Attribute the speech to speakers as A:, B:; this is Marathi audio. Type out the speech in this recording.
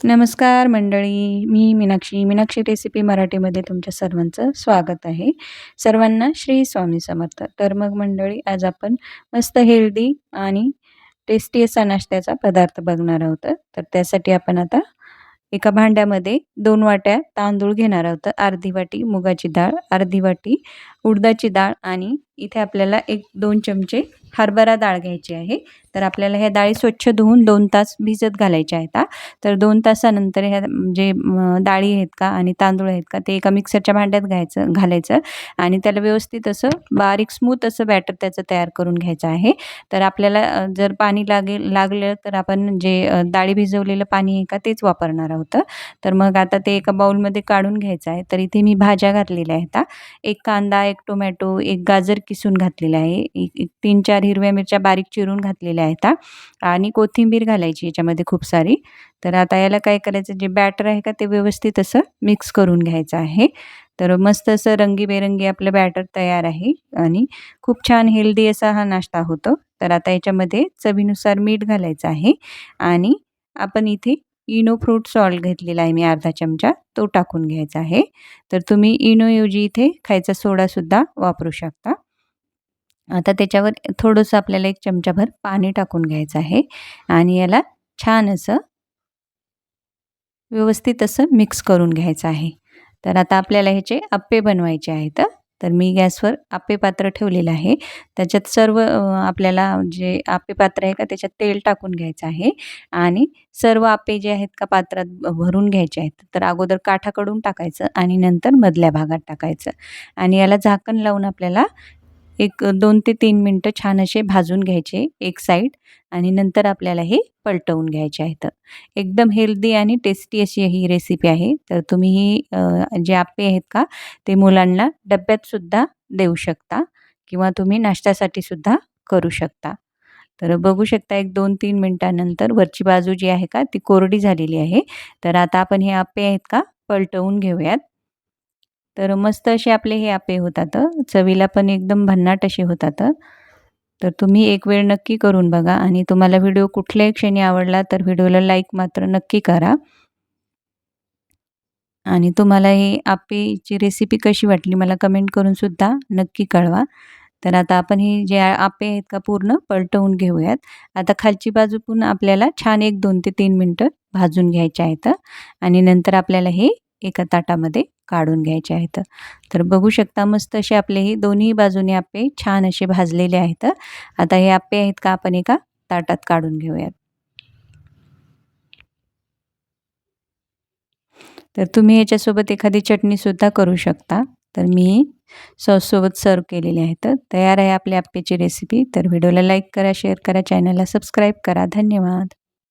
A: नमस्कार मंडळी मी मीनाक्षी. मीनाक्षी रेसिपी मराठीमध्ये तुमच्या सर्वांचं स्वागत आहे. सर्वांना श्री स्वामी समर्थ. तर मग मंडळी आज आपण मस्त हेल्दी आणि टेस्टी असा नाश्त्याचा पदार्थ बघणार आहोत. तर त्यासाठी आपण आता एका भांड्यामध्ये दोन वाट्या तांदूळ घेणार आहोत. अर्धी वाटी मुगाची डाळ अर्धी वाटी उडदाची डाळ आणि इथे आपल्याला एक दोन चमचे हरभरा डाळ घ्यायची आहे. तर आपल्याला ह्या डाळी स्वच्छ धुवून दोन तास भिजत घालायच्या आहेत तर दोन तासानंतर ह्या जे डाळी आहेत का आणि तांदूळ आहेत का ते एका मिक्सरच्या भांड्यात घ्यायचं घालायचं आणि त्याला व्यवस्थित असं बारीक स्मूथ असं बॅटर त्याचं तयार करून घ्यायचं आहे. तर आपल्याला जर पाणी लागेल लागलं तर आपण जे डाळी भिजवलेलं पाणी आहे का तेच वापरणार आहोत तर मग आता ते एका बाऊलमध्ये काढून घ्यायचं आहे. तर इथे मी भाज्या घातलेल्या आहेत एक कांदा एक टोमॅटो एक गाजर किसून घातलेला आहे. एक तीन चार हिरव्या मिरच्या बारीक चिरून घातलेल्या आहेत आणि कोथिंबीर घालायची याच्यामध्ये खूप सारी. तर आता याला काय करायचं जे बॅटर आहे का ते व्यवस्थित असं मिक्स करून घ्यायचं आहे. तर मस्त असं रंगीबेरंगी आपलं बॅटर तयार आहे. आणि खूप छान हेल्दी असा हा नाश्ता होतो. तर आता याच्यामध्ये चवीनुसार मीठ घालायचं आहे. आणि आपण इथे इनो फ्रूट सॉल्ट घेतलेला आहे मी अर्धा चमचा. तो टाकून घ्यायचा आहे. तर तुम्ही इनोऐवजी इथे खायचा सोडासुद्धा वापरू शकता. आता त्याच्यावर थोडंसं आपल्याला एक चमचाभर पाणी टाकून घ्यायचं आहे. आणि याला छान असं व्यवस्थित असं मिक्स करून घ्यायचं आहे. तर आता आपल्याला ह्याचे आप्पे बनवायचे आहेत तर मी गॅसवर आप्पे पात्र ठेवलेलं आहे. त्याच्यात सर्व आपल्याला जे आप्पे पात्र आहे का त्याच्यात तेल टाकून घ्यायचं आहे. आणि सर्व आप्पे जे आहेत का पात्रात भरून घ्यायचे आहेत. तर अगोदर काठाकडून टाकायचं आणि नंतर मधल्या भागात टाकायचं. आणि याला झाकण लावून आपल्याला एक दोन ते तीन मिनटं छान असे भाजून घ्यायचे एक साईड आणि नंतर आपल्याला हे पलटवून घ्यायचे आहेत. एकदम हेल्दी आणि टेस्टी अशी ही रेसिपी आहे. तर तुम्ही ही जे आप्पे आहेत का ते मुलांना डब्यातसुद्धा देऊ शकता किंवा तुम्ही नाश्त्यासाठी सुद्धा करू शकता. तर बघू शकता एक दोन तीन मिनटानंतर वरची बाजू जी आहे का ती कोरडी झालेली आहे. तर आता आपण हे आप्पे आहेत का पलटवून घेऊयात. तर मस्त असे आपले हे आपे होतात चवीला पण एकदम भन्नाट असे होतात तर तुम्ही एक वेळ नक्की करून बघा आणि तुम्हाला व्हिडिओ कुठल्याही क्षणी आवडला तर व्हिडिओला लाईक मात्र नक्की करा. आणि तुम्हाला हे आपेची रेसिपी कशी वाटली मला कमेंट करून सुद्धा नक्की कळवा. तर आता आपण हे जे आपे आहेत का पूर्ण पलटवून घेऊयात. आता खालची बाजू पुन्हा आपल्याला छान एक दोन ते तीन मिनटं भाजून घ्यायचे आहेत आणि नंतर आपल्याला हे एका ताटामध्ये काढून घ्यायचे आहेत. तर बघू शकता मस्त असे आपले हे दोन्ही बाजूने आपे छान असे भाजलेले आहेत. आता हे आपे आहेत का आपण एका ताटात काढून घेऊयात. तर तुम्ही याच्यासोबत एखादी चटणीसुद्धा करू शकता. तर मी सॉससोबत सर्व केलेले आहेत. तयार आहे आपल्या आप्पेची रेसिपी. तर व्हिडिओला लाईक करा शेअर करा चॅनलला सबस्क्राईब करा. धन्यवाद.